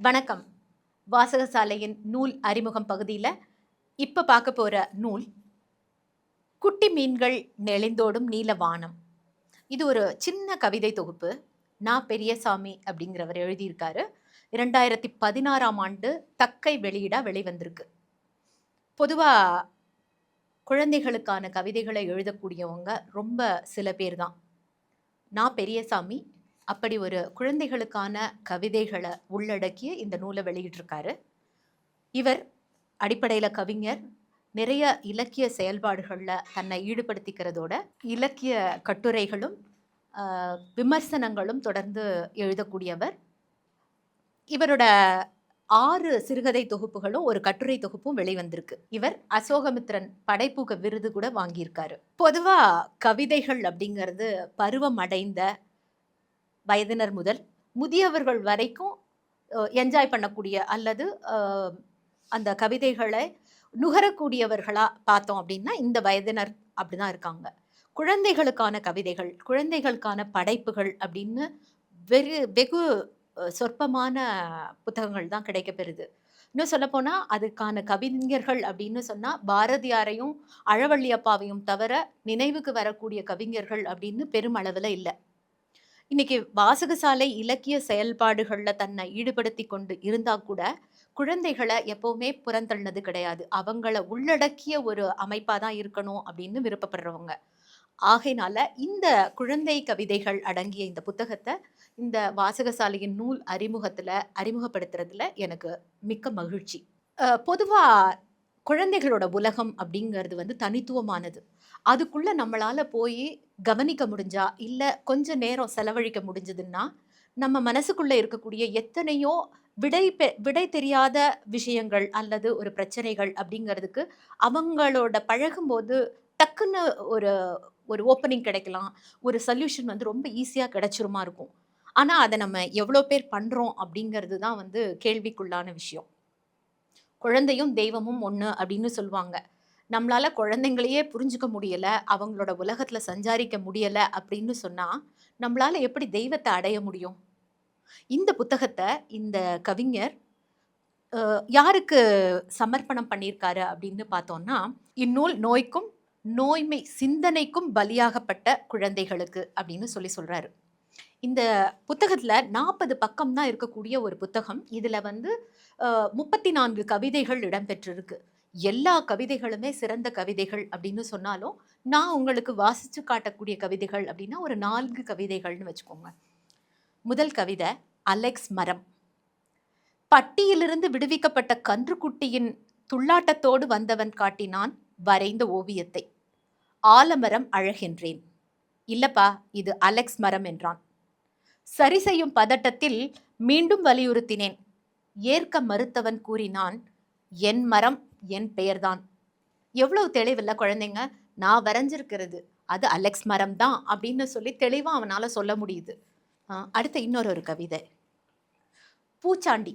வணக்கம். வாசகசாலையின் நூல் அறிமுகம் பகுதியில் இப்போ பார்க்க போகிற நூல் குட்டி மீன்கள் நெளிந்தோடும் நீலவானம் இது ஒரு சின்ன கவிதை தொகுப்பு. நான் பெரியசாமி அப்படிங்கிறவர் எழுதியிருக்காரு. இரண்டாயிரத்தி பதினாறாம் ஆண்டு தக்கை வெளியிடா வெளிவந்திருக்கு. பொதுவாக குழந்தைகளுக்கான கவிதைகளை எழுதக்கூடியவங்க ரொம்ப சில பேர் தான் நான் பெரியசாமி அப்படி ஒரு குழந்தைகளுக்கான கவிதைகளை உள்ளடக்கிய இந்த நூலை வெளியிட்டிருக்காரு. இவர் அடிப்படையில் கவிஞர். நிறைய இலக்கிய செயல்பாடுகளில் தன்னை ஈடுபடுத்திக்கிறதோட இலக்கிய கட்டுரைகளும் விமர்சனங்களும் தொடர்ந்து எழுதக்கூடியவர். இவரோட ஆறு சிறுகதை தொகுப்புகளும் ஒரு கட்டுரை தொகுப்பும் வெளிவந்திருக்கு. இவர் அசோகமித்ரன் படைப்புக விருது கூட வாங்கியிருக்காரு. பொதுவாக கவிதைகள் அப்படிங்கிறது பருவம் அடைந்த வயதினர் முதல் முதியவர்கள் வரைக்கும் என்ஜாய் பண்ணக்கூடிய அல்லது அந்த கவிதைகளை நுகரக்கூடியவர்களாக பார்த்தோம் அப்படின்னா இந்த வயதினர் அப்படிதான் இருக்காங்க. குழந்தைகளுக்கான கவிதைகள் குழந்தைகளுக்கான படைப்புகள் அப்படின்னு வெகு வெகு சொற்பமான புத்தகங்கள் தான் கிடைக்கப்பெறுது. இன்னும் சொல்லப்போனால் அதுக்கான கவிஞர்கள் அப்படின்னு சொன்னால் பாரதியாரையும் அழவள்ளி அப்பாவையும் தவிர நினைவுக்கு வரக்கூடிய கவிஞர்கள் அப்படின்னு பெருமளவில் இல்லை. இன்னைக்கு வாசகசாலை இலக்கிய செயல்பாடுகளில் தன்னை ஈடுபடுத்தி கொண்டு இருந்தால் கூட குழந்தைகளை எப்பவுமே புறந்தள்ளது கிடையாது. அவங்கள உள்ளடக்கிய ஒரு அமைப்பாக தான் இருக்கணும் அப்படின்னு விருப்பப்படுறவங்க. ஆகையினால இந்த குழந்தை கவிதைகள் அடங்கிய இந்த புத்தகத்தை இந்த வாசகசாலையின் நூல் அறிமுகத்தில் அறிமுகப்படுத்துறதுல எனக்கு மிக்க மகிழ்ச்சி. பொதுவாக குழந்தைகளோட உலகம் அப்படிங்கிறது வந்து தனித்துவமானது. அதுக்குள்ளே நம்மளால் போய் கவனிக்க முடிஞ்சா இல்லை கொஞ்சம் நேரம் செலவழிக்க முடிஞ்சதுன்னா நம்ம மனசுக்குள்ளே இருக்கக்கூடிய எத்தனையோ விடை பெ- விடை தெரியாத விஷயங்கள் அல்லது ஒரு பிரச்சனைகள் அப்படிங்கிறதுக்கு அவங்களோட பழகும்போது டக்குன்னு ஒரு ஒரு ஓப்பனிங் கிடைக்கலாம். ஒரு சொல்யூஷன் வந்து ரொம்ப ஈஸியாக கிடைச்சிருமா இருக்கும். ஆனால் அதை நம்ம எவ்வளோ பேர் பண்ணுறோம் அப்படிங்கிறது தான் வந்து கேள்விக்குள்ளான விஷயம். குழந்தையும் தெய்வமும் ஒன்று அப்படின்னு சொல்லுவாங்க. நம்மளால குழந்தைங்களையே புரிஞ்சுக்க முடியல அவங்களோட உலகத்துல சஞ்சாரிக்க முடியல அப்படின்னு சொன்னா நம்மளால எப்படி தெய்வத்தை அடைய முடியும்? இந்த புத்தகத்தை இந்த கவிஞர் யாருக்கு சமர்ப்பணம் பண்ணியிருக்காரு அப்படின்னு பார்த்தோம்னா இந்நூல் நோய்க்கும் நோய்மை சிந்தனைக்கும் பலியாகப்பட்ட குழந்தைகளுக்கு அப்படின்னு சொல்லி சொல்றாரு. இந்த புத்தகத்தில் நாற்பது பக்கம் தான் இருக்கக்கூடிய ஒரு புத்தகம். இதில் வந்து முப்பத்தி நான்கு கவிதைகள் இடம்பெற்றிருக்கு. எல்லா கவிதைகளுமே சிறந்த கவிதைகள் அப்படின்னு சொன்னாலும் நான் உங்களுக்கு வாசித்து காட்டக்கூடிய கவிதைகள் அப்படின்னா ஒரு நான்கு கவிதைகள்னு வச்சுக்கோங்க. முதல் கவிதை அலெக்ஸ் மரம். பட்டியிலிருந்து விடுவிக்கப்பட்ட கன்றுக்குட்டியின் துள்ளாட்டத்தோடு வந்தவன் காட்டினான் வரைந்த ஓவியத்தை. ஆலமரம் அழகென்றேன். இல்லப்பா இது அலெக்ஸ் மரம் என்றான். சரி செய்யும் பதட்டத்தில் மீண்டும் வலியுறுத்தினேன். ஏற்க மறுத்தவன் கூறினான் என் மரம் என் பெயர்தான். எவ்வளவு தெளிவில்ல குழந்தைங்க நான் வரைஞ்சிருக்கிறது. அது அலெக்ஸ் மரம் தான் அப்படின்னு சொல்லி தெளிவாக அவனால் சொல்ல முடியுது. அடுத்த இன்னொரு ஒரு கவிதை. பூச்சாண்டி.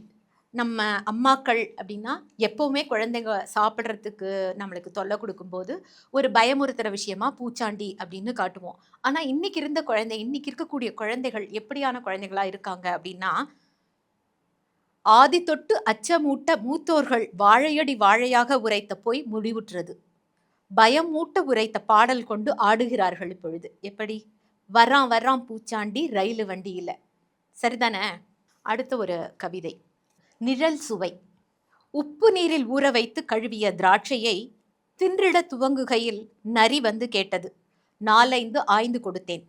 நம்ம அம்மாக்கள் அப்படின்னா எப்போவுமே குழந்தைங்க சாப்பிட்றதுக்கு நம்மளுக்கு தொல்லை கொடுக்கும்போது ஒரு பயமுறுத்துகிற விஷயமா பூச்சாண்டி அப்படின்னு காட்டுவோம். ஆனால் இன்னைக்கு இருந்த குழந்தை இன்னைக்கு இருக்கக்கூடிய குழந்தைகள் எப்படியான குழந்தைகளாக இருக்காங்க அப்படின்னா ஆதி தொட்டு அச்சமூட்ட மூத்தோர்கள் வாழையடி வாழையாக உரைத்த போய் முடிவுற்றது. பயம் மூட்ட உரைத்த பாடல் கொண்டு ஆடுகிறார்கள் இப்பொழுது. எப்படி? வர்றான் வர்றான் பூச்சாண்டி ரயில் வண்டியில். சரிதானே? அடுத்த ஒரு கவிதை. நிழல் சுவை. உப்பு நீரில் ஊற வைத்து கழுவிய திராட்சையை தின்றிட துவங்குகையில் நரி வந்து கேட்டது. நாலைந்து ஆய்ந்து கொடுத்தேன்.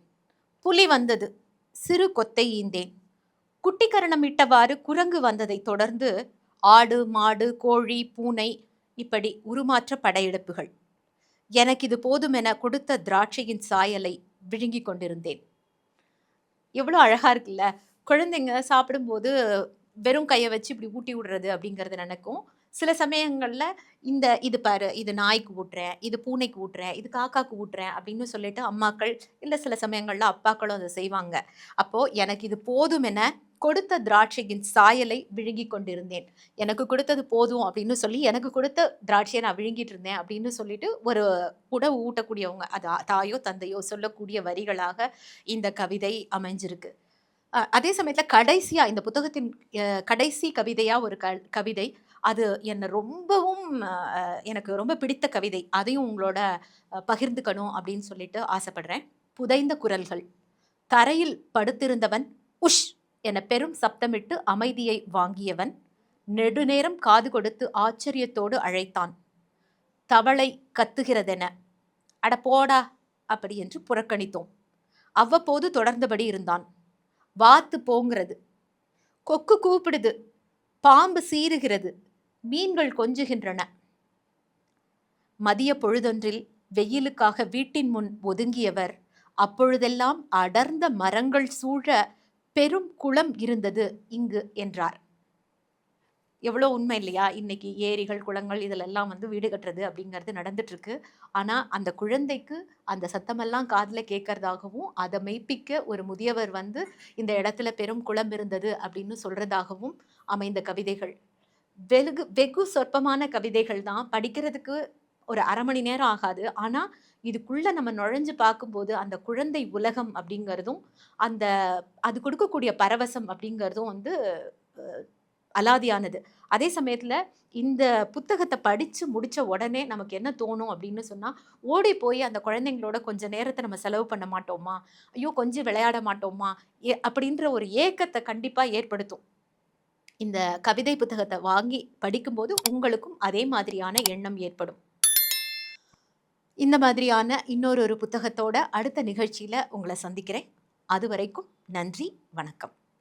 புலி வந்தது. சிறு கொத்தை ஈந்தேன். குட்டிக்கரணம் இட்டவாறு குரங்கு வந்ததை தொடர்ந்து ஆடு மாடு கோழி பூனை இப்படி உருமாற்ற படையெடுப்புகள். எனக்கு இது போதுமென கொடுத்த திராட்சையின் சாயலை விழுங்கிக் கொண்டிருந்தேன். எவ்வளோ அழகாக இருக்குல்ல. குழந்தைங்க சாப்பிடும்போது வெறும் கையை வச்சு இப்படி ஊட்டி விடுறது அப்படிங்கிறது நினைக்கும். சில சமயங்களில் இந்த இது பாரு இது நாய்க்கு ஊட்டுறேன் இது பூனைக்கு ஊட்டுறேன் இது காக்காக்கு ஊட்டுறேன் அப்படின்னு சொல்லிட்டு அம்மாக்கள் இல்லை சில சமயங்களில் அப்பாக்களும் அதை செய்வாங்க. அப்போது எனக்கு இது போதும் என கொடுத்த திராட்சையின் சாயலை விழுங்கி கொண்டிருந்தேன். எனக்கு கொடுத்தது போதும் அப்படின்னு சொல்லி எனக்கு கொடுத்த திராட்சையை நான் விழுங்கிட்டு இருந்தேன் அப்படின்னு சொல்லிட்டு ஒரு உடவு ஊட்டக்கூடியவங்க அது தாயோ தந்தையோ சொல்லக்கூடிய வரிகளாக இந்த கவிதை அமைஞ்சிருக்கு. அதே சமயத்தில் கடைசியாக இந்த புத்தகத்தின் கடைசி கவிதையாக ஒரு க கவிதை. அது என்னை ரொம்பவும் எனக்கு ரொம்ப பிடித்த கவிதை. அதையும் உங்களோட பகிர்ந்துக்கணும் அப்படின்னு சொல்லிட்டு ஆசைப்படுறேன். புதைந்த குரல்கள். தரையில் படுத்திருந்தவன் உஷ் என பெரும் சப்தமிட்டு அமைதியை வாங்கியவன், நெடுநேரம் காது கொடுத்து ஆச்சரியத்தோடு அழைத்தான். தவளை கத்துகிறதென, "அட போடா" அப்படி என்று புறக்கணித்தோம். அவ்வப்போது தொடர்ந்தபடி இருந்தான். வாத்து போங்கிறது. கொக்கு கூப்பிடுது. பாம்பு சீறுகிறது. மீன்கள் கொஞ்சுகின்றன. மதிய பொழுதொன்றில் வெயிலுக்காக வீட்டின் முன் ஒதுங்கியவர், அப்பொழுதெல்லாம் அடர்ந்த மரங்கள் சூழ பெரும் குளம் இருந்தது இங்கு என்றார். எவ்வளோ உண்மை இல்லையா? இன்னைக்கு ஏரிகள், குளங்கள் இதிலெல்லாம் வந்து வீடு கட்டுறது அப்படிங்கிறது நடந்துட்டுருக்கு ஆனால் அந்த குழந்தைக்கு அந்த சத்தமெல்லாம் காதில் கேட்கறதாகவும், அதை மெய்ப்பிக்க ஒரு முதியவர் வந்து இந்த இடத்துல பெரும் குளம் இருந்தது அப்படின்னு சொல்கிறதாகவும் அமைந்த கவிதைகள். வெகு வெகு சொற்பமான கவிதைகள் தான். படிக்கிறதுக்கு ஒரு அரை மணி நேரம் ஆகாது. ஆனால் இதுக்குள்ளே நம்ம நுழைஞ்சு பார்க்கும்போது, அந்த குழந்தை உலகம் அப்படிங்கிறதும், அந்த அது கொடுக்கக்கூடிய பரவசம் அப்படிங்கிறதும் வந்து அலாதியானது. அதே சமயத்தில் இந்த புத்தகத்தை படித்து முடித்த உடனே நமக்கு என்ன தோணும் அப்படின்னு சொன்னால் ஓடி போய் அந்த குழந்தைங்களோட கொஞ்சம் நேரத்தை நம்ம செலவு பண்ண மாட்டோமா? ஐயோ! கொஞ்சம் விளையாட மாட்டோமா? ஏ அப்படின்ற ஒரு ஏக்கத்தை கண்டிப்பாக ஏற்படுத்தும். இந்த கவிதை புத்தகத்தை வாங்கி படிக்கும்போது உங்களுக்கும் அதே மாதிரியான எண்ணம் ஏற்படும். இந்த மாதிரியான இன்னொரு ஒரு புத்தகத்தோட அடுத்த நிகழ்ச்சியில் உங்களை சந்திக்கிறேன். அதுவரைக்கும் நன்றி, வணக்கம்.